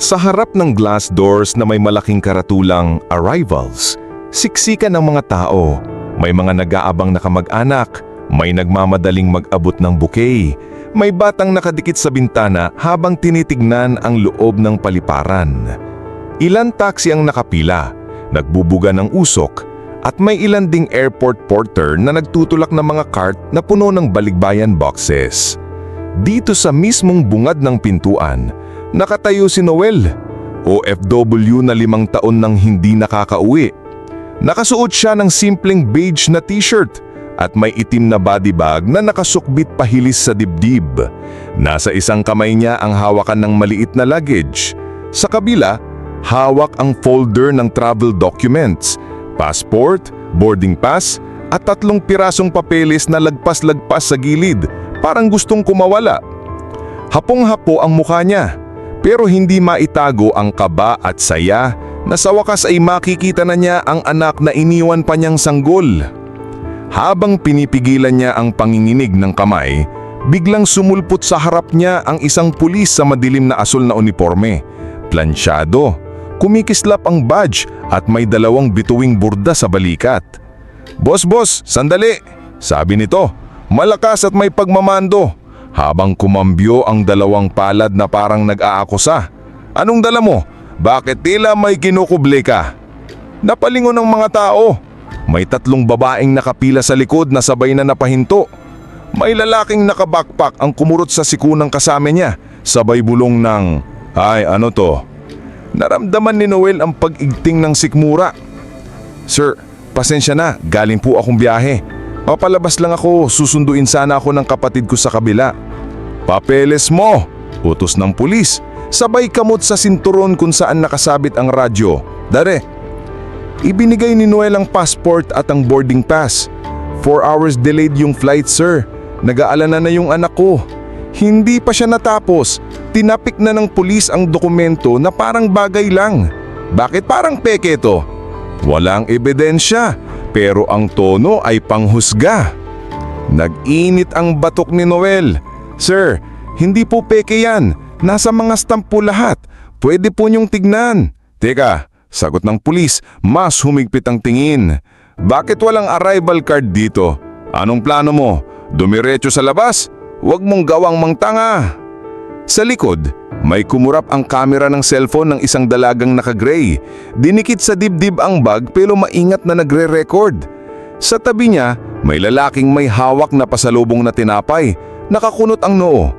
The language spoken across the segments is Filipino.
Sa harap ng glass doors na may malaking karatulang Arrivals, siksikan ng mga tao. May mga nag-aabang na kamag-anak, may nagmamadaling mag-abot ng bouquet, may batang nakadikit sa bintana habang tinitignan ang loob ng paliparan. Ilan taxi ang nakapila, nagbubuga ng usok, at may ilan ding airport porter na nagtutulak ng mga cart na puno ng baligbayan boxes. Dito sa mismong bungad ng pintuan, nakatayo si Noel, OFW na limang taon nang hindi nakakauwi. Nakasuot siya ng simpleng beige na t-shirt at may itim na body bag na nakasukbit pahilis sa dibdib. Nasa isang kamay niya ang hawakan ng maliit na luggage. Sa kabila, hawak ang folder ng travel documents, passport, boarding pass, at tatlong pirasong papeles na lagpas-lagpas sa gilid, parang gustong kumawala. Hapong-hapo ang mukha niya, pero hindi maitago ang kaba at saya na sa wakas ay makikita na niya ang anak na iniwan pa niyang sanggol. Habang pinipigilan niya ang panginginig ng kamay, biglang sumulpot sa harap niya ang isang pulis sa madilim na asul na uniforme. Plansyado, kumikislap ang badge at may dalawang bituing burda sa balikat. Boss, boss, sandali! Sabi nito, malakas at may pagmamando. Habang kumambyo ang dalawang palad na parang nag-aakusa. Anong dala mo? Bakit tila may kinukuble ka? Napalingon ng mga tao. May tatlong babaeng nakapila sa likod na sabay na napahinto. May lalaking nakabakpak ang kumurot sa sikunang kasama niya, sabay bulong ng, Ay, ano to? Naramdaman ni Noel ang pag-igting ng sikmura. Sir, pasensya na, galing po akong biyahe. Papalabas lang ako, susunduin sana ako ng kapatid ko sa kabila. Papeles mo! Utos ng pulis. Sabay kamot sa sinturon kung saan nakasabit ang radyo. Dare, Ibinigay ni Noel ang passport at ang boarding pass. Four hours delayed yung flight, sir. Nag-aalala na yung anak ko. Hindi pa siya natapos. Tinapik na ng pulis ang dokumento na parang bagay lang. Bakit parang peke to? Walang ebidensya, pero ang tono ay panghusga. Nag-init ang batok ni Noel. Sir, hindi po peke yan. Nasa mga stamp po lahat. Pwede po niyong tignan. Teka, Sagot ng pulis, mas humigpit ang tingin. Bakit walang arrival card dito? Anong plano mo? Dumiretso sa labas? Huwag mong gawang mangtanga. Sa likod, may kumurap ang kamera ng cellphone ng isang dalagang naka-gray. Dinikit sa dibdib ang bag pero maingat na nagre-record. Sa tabi niya, may lalaking may hawak na pasalubong na tinapay. Nakakunot ang noo.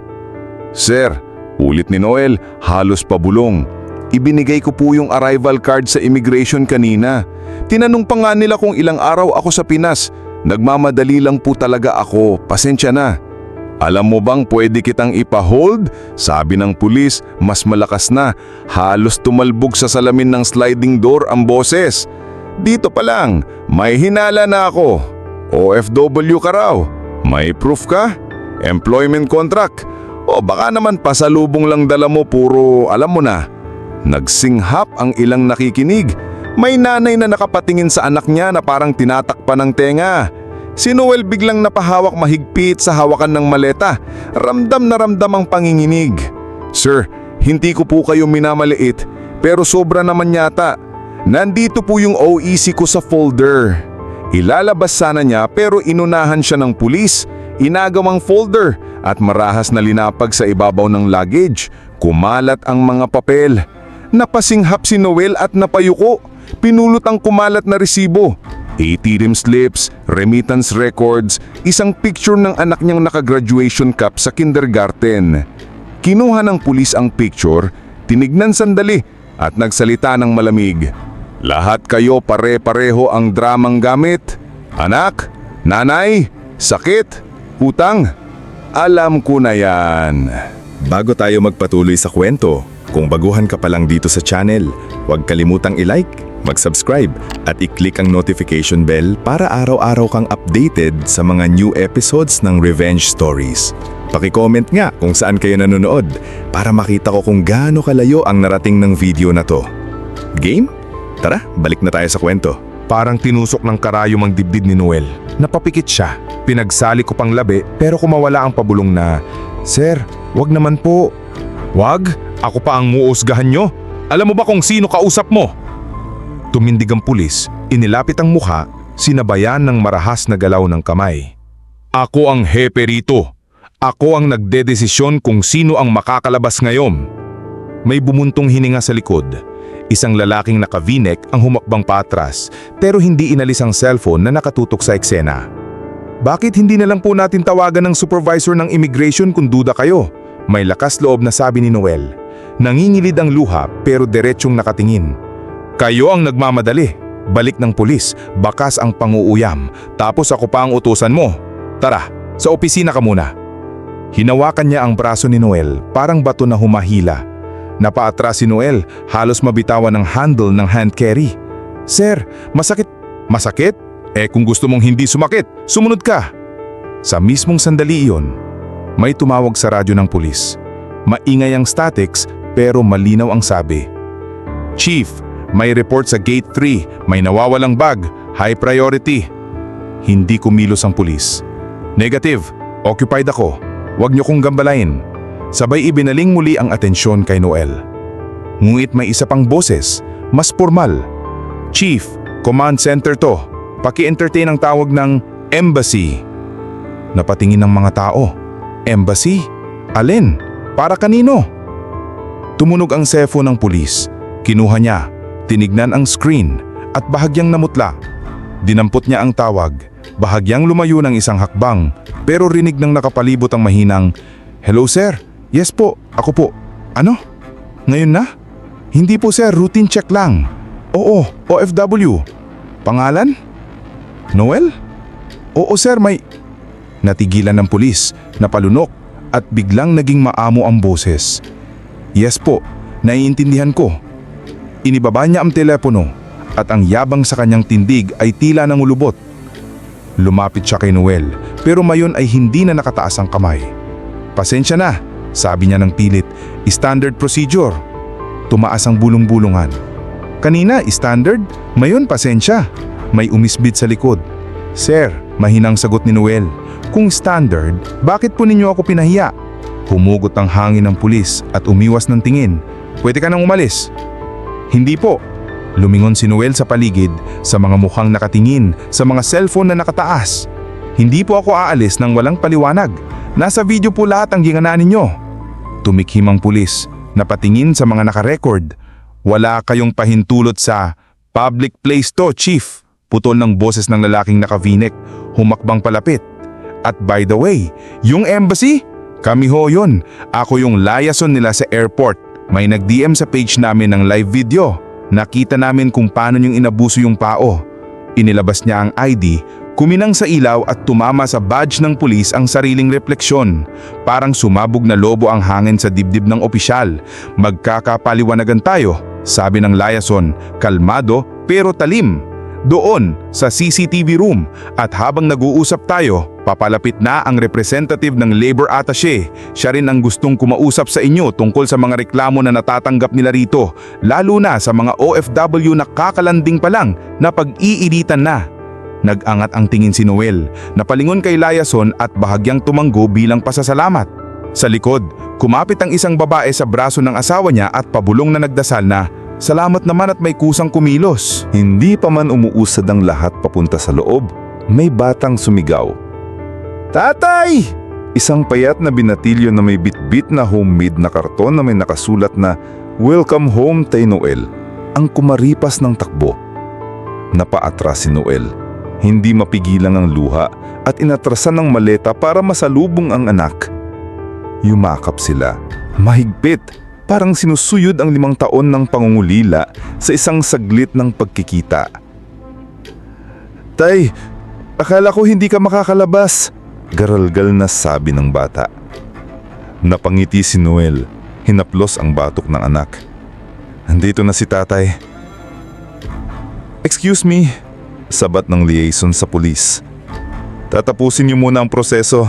Sir, ulit ni Noel, halos pabulong. Ibinigay ko po yung arrival card sa immigration kanina. Tinanong pa nga nila kung ilang araw ako sa Pinas. Nagmamadali lang po talaga ako, pasensya na. Alam mo bang pwede kitang ipa-hold? Sabi ng pulis, mas malakas na. Halos tumalbog sa salamin ng sliding door ang boses. Dito pa lang, may hinala na ako. OFW ka raw. May proof ka? Employment contract? O baka naman pasalubong lang dala mo puro alam mo na. Nagsinghap ang ilang nakikinig. May nanay na nakapatingin sa anak niya na parang tinatakpan ng tenga. Si Noel biglang napahawak mahigpit sa hawakan ng maleta. Ramdam na ramdam ang panginginig. Sir, hindi ko po kayo minamaliit pero sobra naman yata. Nandito po yung OEC ko sa folder. Ilalabas sana niya pero inunahan siya ng pulis. Inagawang folder at marahas na linapag sa ibabaw ng luggage. Kumalat ang mga papel. Napasinghap si Noel at napayuko. Pinulot ang kumalat na resibo. ATM slips, remittance records, isang picture ng anak niyang nakagraduation cup sa kindergarten. Kinuha ng pulis ang picture, tinignan sandali at nagsalita ng malamig. Lahat kayo pare-pareho ang dramang gamit. Anak, nanay, sakit, utang. Alam ko na yan. Bago tayo magpatuloy sa kwento, kung baguhan ka pa lang dito sa channel, huwag kalimutang i-like, mag-subscribe at i-click ang notification bell para araw-araw kang updated sa mga new episodes ng Revenge Stories. Paki-comment nga kung saan kayo nanonood para makita ko kung gaano kalayo ang narating ng video na to. Game? Tara, balik na tayo sa kwento. Parang tinusok ng karayom ang dibdib ni Noel. Napapikit siya. Pinagsali ko pang labi pero kumawala ang pabulong na, Sir, wag naman po. Wag? Ako pa ang muusgahan nyo? Alam mo ba kung sino kausap mo? Tumindig ang pulis, inilapit ang mukha, sinabayan ng marahas na galaw ng kamay. Ako ang hepe rito. Ako ang nagdedesisyon kung sino ang makakalabas ngayon. May bumuntong hininga sa likod. Isang lalaking naka-v-neck ang humakbang patras pero hindi inalis ang cellphone na nakatutok sa eksena. Bakit hindi na lang po natin tawagan ng supervisor ng immigration kung duda kayo? May lakas loob na sabi ni Noel. Nangingilid ang luha pero diretsyong nakatingin. Kayo ang nagmamadali. Balik ng pulis, bakas ang panguuyam, tapos ako pa ang utusan mo. Tara, sa opisina ka muna. Hinawakan niya ang braso ni Noel, parang bato na humahila. Napaatras si Noel, halos mabitawan ng handle ng hand carry. Sir, masakit. Masakit? Eh kung gusto mong hindi sumakit, sumunod ka. Sa mismong sandali iyon, may tumawag sa radyo ng pulis. Maingay ang statics pero malinaw ang sabi. Chief, may report sa gate 3, may nawawalang bag, high priority. Hindi kumilos ang pulis. Negative, occupied ako. Huwag niyo kong gambalain. Sabay ibinaling muli ang atensyon kay Noel. Ngunit may isa pang boses, mas formal. Chief, command center to. Paki-entertain ang tawag ng embassy. Napatingin ng mga tao. Embassy? Alin? Para kanino? Tumunog ang sefo ng pulis. Kinuha niya, tinignan ang screen at bahagyang namutla. Dinampot niya ang tawag, bahagyang lumayo ng isang hakbang pero rinig ng nakapalibot ang mahinang, Hello sir, yes po, ako po. Ano? Ngayon na? Hindi po sir, routine check lang. Oo, OFW. Pangalan? Noel? Oo sir, may... Natigilan ng pulis, napalunok at biglang naging maamo ang boses. Yes po, naiintindihan ko. Inibaba niya ang telepono at ang yabang sa kanyang tindig ay tila ng ulubot. Lumapit siya kay Noel pero mayon ay hindi na nakataas ang kamay. Pasensya na, sabi niya ng pilit, standard procedure. Tumaas ang bulong-bulungan. Kanina, standard, mayon pasensya. May umisbit sa likod. Sir, mahinang sagot ni Noel. Kung standard, bakit po ninyo ako pinahiya? Humugot ang hangin ng pulis at umiwas ng tingin. Pwede ka nang umalis. Hindi po. Lumingon si Noel sa paligid sa mga mukhang nakatingin sa mga cellphone na nakataas. Hindi po ako aalis nang walang paliwanag. Nasa video po lahat ang ginganaan ninyo. Tumikhim ang pulis, napatingin sa mga nakarecord. Wala kayong pahintulot sa public place to, chief. Putol ng boses ng lalaking naka-v-neck, humakbang palapit. At by the way, yung embassy, kami ho yun. Ako yung liaison nila sa airport. May nag-DM sa page namin ng live video. Nakita namin kung paano niyong inabuso yung pao. Inilabas niya ang ID, kuminang sa ilaw at tumama sa badge ng pulis ang sariling refleksyon. Parang sumabog na lobo ang hangin sa dibdib ng opisyal. Magkakapaliwanagan tayo, sabi ng liaison, kalmado pero talim. Doon sa CCTV room at habang nag-uusap tayo, papalapit na ang representative ng labor attaché. Siya rin ang gustong kumausap sa inyo tungkol sa mga reklamo na natatanggap nila rito, lalo na sa mga OFW na kakalanding pa lang na pag-iiritan na. Nag-angat ang tingin si Noel, napalingon kay Layason at bahagyang tumanggo bilang pasasalamat. Sa likod, kumapit ang isang babae sa braso ng asawa niya at pabulong na nagdasal na, Salamat naman at may kusang kumilos. Hindi pa man umuusad ang lahat papunta sa loob, may batang sumigaw. Tatay! Isang payat na binatilyo na may bitbit na homemade na karton na may nakasulat na Welcome home, Tay Noel. Ang kumaripas ng takbo. Napaatras si Noel. Hindi mapigilang ang luha at inatrasan ng maleta para masalubong ang anak. Yumakap sila. Mahigpit parang sinusuyod ang limang taon ng pangungulila sa isang saglit ng pagkikita. Tay, akala ko hindi ka makakalabas, garalgal na sabi ng bata. Napangiti si Noel, hinaplos ang batok ng anak. Andito na si tatay. Excuse me, sabat ng liaison sa pulis. Tatapusin niyo muna ang proseso,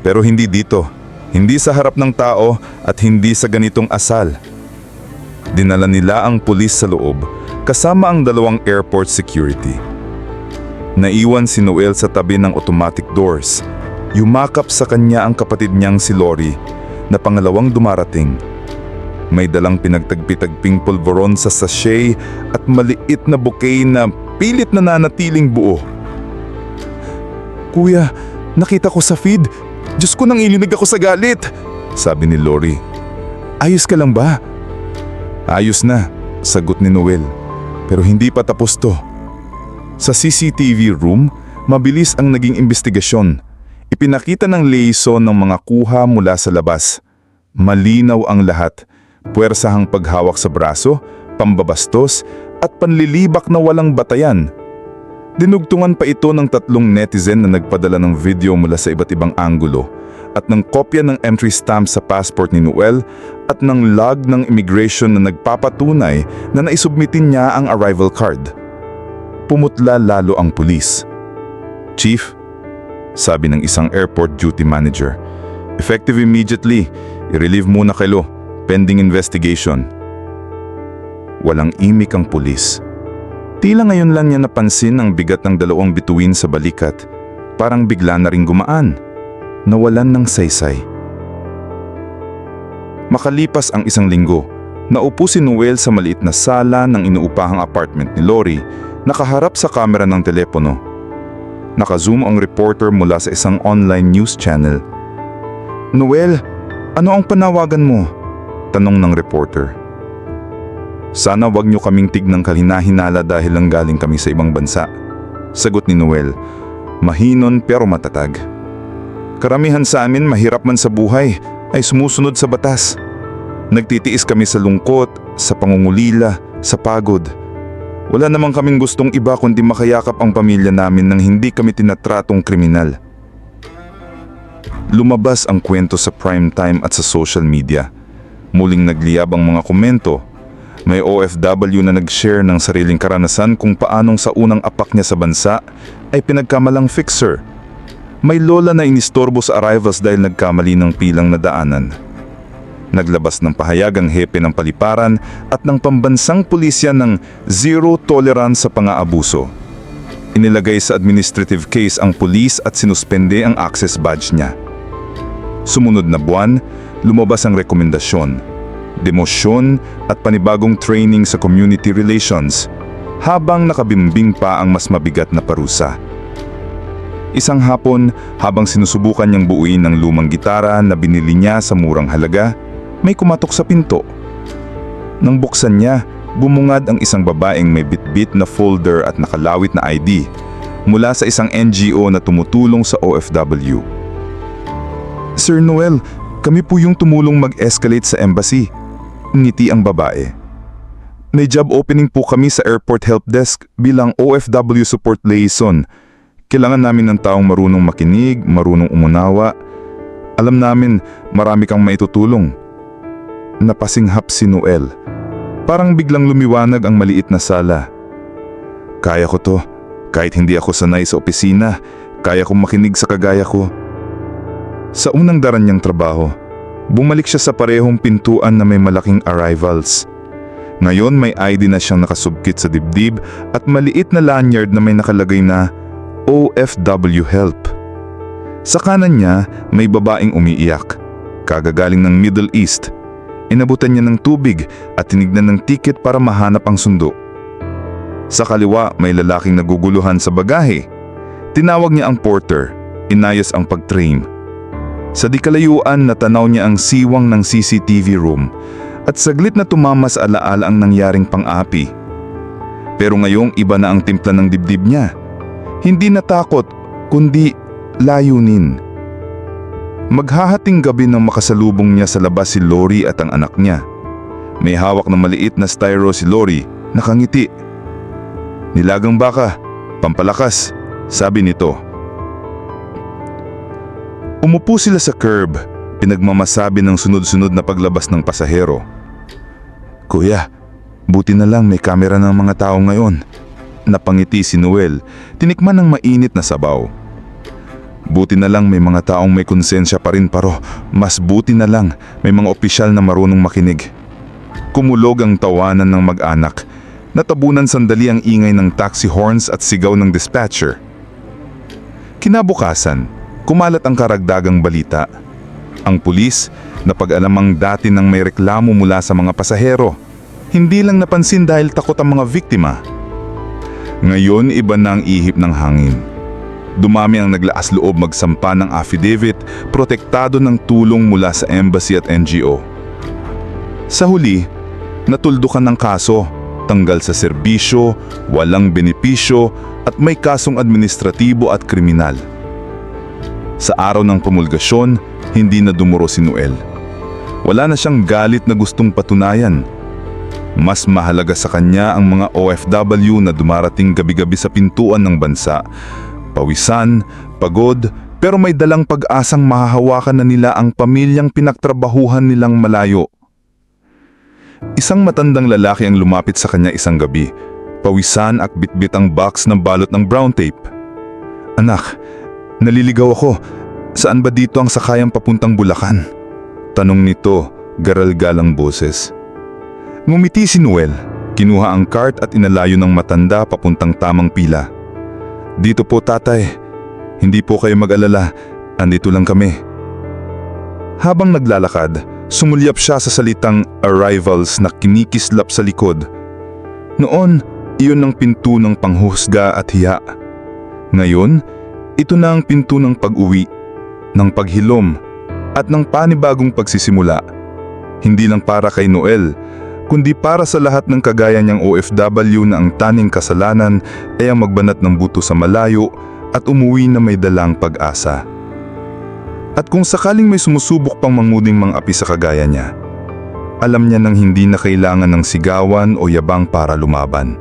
pero hindi dito. Hindi sa harap ng tao at hindi sa ganitong asal. Dinala nila ang pulis sa loob kasama ang dalawang airport security. Naiwan si Noel sa tabi ng automatic doors. Yumakap sa kanya ang kapatid niyang si Lori na pangalawang dumarating. May dalang pinagtagpitagping pulveron sa sachet at maliit na bouquet na pilit na nanatiling buo. Kuya, nakita ko sa feed. Diyos ko nang ilinig ako sa galit. Sabi ni Lori. Ayos ka lang ba? Ayos na, sagot ni Noel. Pero hindi pa tapos to. Sa CCTV room, mabilis ang naging investigasyon. Ipinakita ng liaison ng mga kuha mula sa labas. Malinaw ang lahat. Puwersahang paghawak sa braso, pambabastos, at panlilibak na walang batayan. Dinugtungan pa ito ng tatlong netizen na nagpadala ng video mula sa iba't ibang anggulo at ng kopya ng entry stamp sa passport ni Noel at ng log ng immigration na nagpapatunay na naisubmitin niya ang arrival card. Pumutla lalo ang pulis. Chief, sabi ng isang airport duty manager, effective immediately, i-relieve muna kay Lo, pending investigation. Walang imik ang pulis. Tila ngayon lang niya napansin ang bigat ng dalawang bituin sa balikat. Parang bigla na ring gumaan. Nawalan ng saysay. Makalipas ang isang linggo, naupo si Noel sa maliit na sala ng inuupahang apartment ni Lori, nakaharap sa kamera ng telepono. Nakazoom ang reporter mula sa isang online news channel. Noel, ano ang panawagan mo? Tanong ng reporter. Sana wag niyo kaming tignang kalinahinala dahil lang galing kami sa ibang bansa. Sagot ni Noel, mahinon pero matatag. Karamihan sa amin mahirap man sa buhay ay sumusunod sa batas. Nagtitiis kami sa lungkot, sa pangungulila, sa pagod. Wala namang kaming gustong iba kundi makayakap ang pamilya namin nang hindi kami tinatratong kriminal. Lumabas ang kwento sa primetime at sa social media. Muling nagliyab ang mga komento may OFW na nag-share ng sariling karanasan kung paanong sa unang apak niya sa bansa ay pinagkamalang fixer. May lola na inistorbo sa arrivals dahil nagkamali ng pilang na daanan. Naglabas ng pahayag ang hepe ng paliparan at ng pambansang pulisya ng zero tolerance sa pang-aabuso. Inilagay sa administrative case ang pulis at sinuspende ang access badge niya. Sumunod na buwan, lumabas ang rekomendasyon demosyon at panibagong training sa community relations habang nakabimbing pa ang mas mabigat na parusa. Isang hapon, habang sinusubukan niyang buuin ang lumang gitara na binili niya sa murang halaga, may kumatok sa pinto. Nang buksan niya, bumungad ang isang babaeng may bitbit na folder at nakalawit na ID mula sa isang NGO na tumutulong sa OFW. Sir Noel, kami po yung tumulong mag-escalate sa embassy. Ngiti ang babae. May job opening po kami sa airport help desk bilang OFW support liaison. Kailangan namin ng taong marunong makinig, marunong umunawa. Alam namin marami kang maitutulong. Napasinghap si Noel. Parang biglang lumiwanag ang maliit na sala. Kaya ko to. Kahit hindi ako sanay sa opisina, kaya kong makinig sa kagaya ko. Sa unang daran niyang trabaho, Bumalik siya sa parehong pintuan na may malaking arrivals. Ngayon may ID na siyang nakasubkit sa dibdib at maliit na lanyard na may nakalagay na OFW Help. Sa kanan niya may babaeng umiiyak. Kagagaling ng Middle East. Inabutan niya ng tubig at tinignan ng ticket para mahanap ang sundo. Sa kaliwa may lalaking naguguluhan sa bagahe. Tinawag niya ang porter. Inayos ang pag-train. Sa di kalayuan natanaw niya ang siwang ng CCTV room at saglit na tumama sa alaala ang nangyaring pang-api. Pero ngayong iba na ang timpla ng dibdib niya. Hindi natakot, kundi layunin. Maghahating gabi nang makasalubong niya sa labas si Lori at ang anak niya. May hawak na maliit na styro si Lori, nakangiti. Nilagang baka, pampalakas, sabi nito. Umupo sila sa curb, pinagmamasabi ng sunod-sunod na paglabas ng pasahero. Kuya, buti na lang may kamera ng mga tao ngayon. Napangiti si Noel, tinikman ng mainit na sabaw. Buti na lang may mga taong may konsensya pa rin paro, mas buti na lang may mga opisyal na marunong makinig. Kumulog ang tawanan ng mag-anak, natabunan sandali ang ingay ng taxi horns at sigaw ng dispatcher. Kinabukasan, kumalat ang karagdagang balita. Ang pulis, napag-alamang dati nang may reklamo mula sa mga pasahero. Hindi lang napansin dahil takot ang mga biktima. Ngayon, iba na ang ihip ng hangin. Dumami ang naglaas loob magsampa ng affidavit, protektado ng tulong mula sa embassy at NGO. Sa huli, natuldukan ng kaso, tanggal sa serbisyo, walang benepisyo at may kasong administratibo at kriminal. Sa araw ng promulgasyon, hindi na dumuro si Noel. Wala na siyang galit na gustong patunayan. Mas mahalaga sa kanya ang mga OFW na dumarating gabi-gabi sa pintuan ng bansa. Pawisan, pagod, pero may dalang pag-asang mahahawakan na nila ang pamilyang pinagtrabahuhan nilang malayo. Isang matandang lalaki ang lumapit sa kanya isang gabi. Pawisan at bitbit ang box ng balot ng brown tape. Anak, naliligaw ako. Saan ba dito ang sakayang papuntang Bulacan? Tanong nito, garalgalang boses. Ngumiti si Noel. Kinuha ang cart at inalayo ng matanda papuntang tamang pila. Dito po tatay. Hindi po kayo mag-alala. Andito lang kami. Habang naglalakad, sumulyap siya sa salitang arrivals na kinikislap sa likod. Noon, iyon ang pinto ng panghusga at hiya. Ngayon, ito na ang pinto ng pag-uwi, ng paghilom, at ng panibagong pagsisimula. Hindi lang para kay Noel, kundi para sa lahat ng kagaya niyang OFW na ang taning kasalanan ay ang magbanat ng buto sa malayo at umuwi na may dalang pag-asa. At kung sakaling may sumusubok pang manguding mga api sa kagaya niya, alam niya nang hindi na kailangan ng sigawan o yabang para lumaban.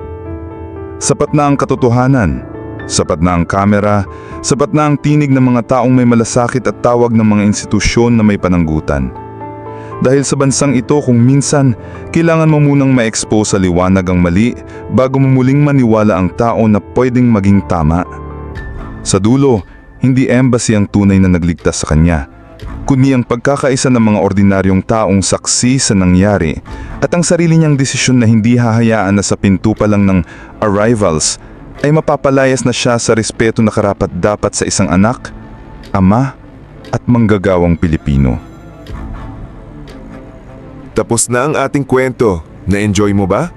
Sapat na ang katotohanan, sapat na ang kamera, sapat na ang tinig ng mga taong may malasakit at tawag ng mga institusyon na may pananggutan. Dahil sa bansang ito kung minsan, kailangan mo munang ma-expose sa liwanag ang mali bago mo muling maniwala ang tao na pwedeng maging tama. Sa dulo, hindi embassy ang tunay na nagligtas sa kanya, kundi ang pagkakaisa ng mga ordinaryong taong saksi sa nangyari at ang sarili niyang desisyon na hindi hahayaan na sa pinto pa lang ng arrivals ay mapapalayas na siya sa respeto na karapat dapat sa isang anak, ama at manggagawang Pilipino. Tapos na ang ating kwento. Na-enjoy mo ba?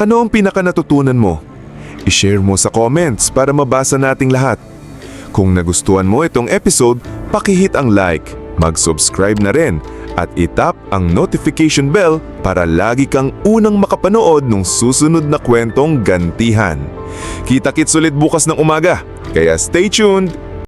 Ano ang pinaka natutunan mo? I-share mo sa comments para mabasa nating lahat. Kung nagustuhan mo itong episode, pakihit ang like, mag-subscribe na rin, at itap ang notification bell para lagi kang unang makapanood ng susunod na kwentong gantihan. Kita-kits ulit bukas ng umaga, kaya stay tuned!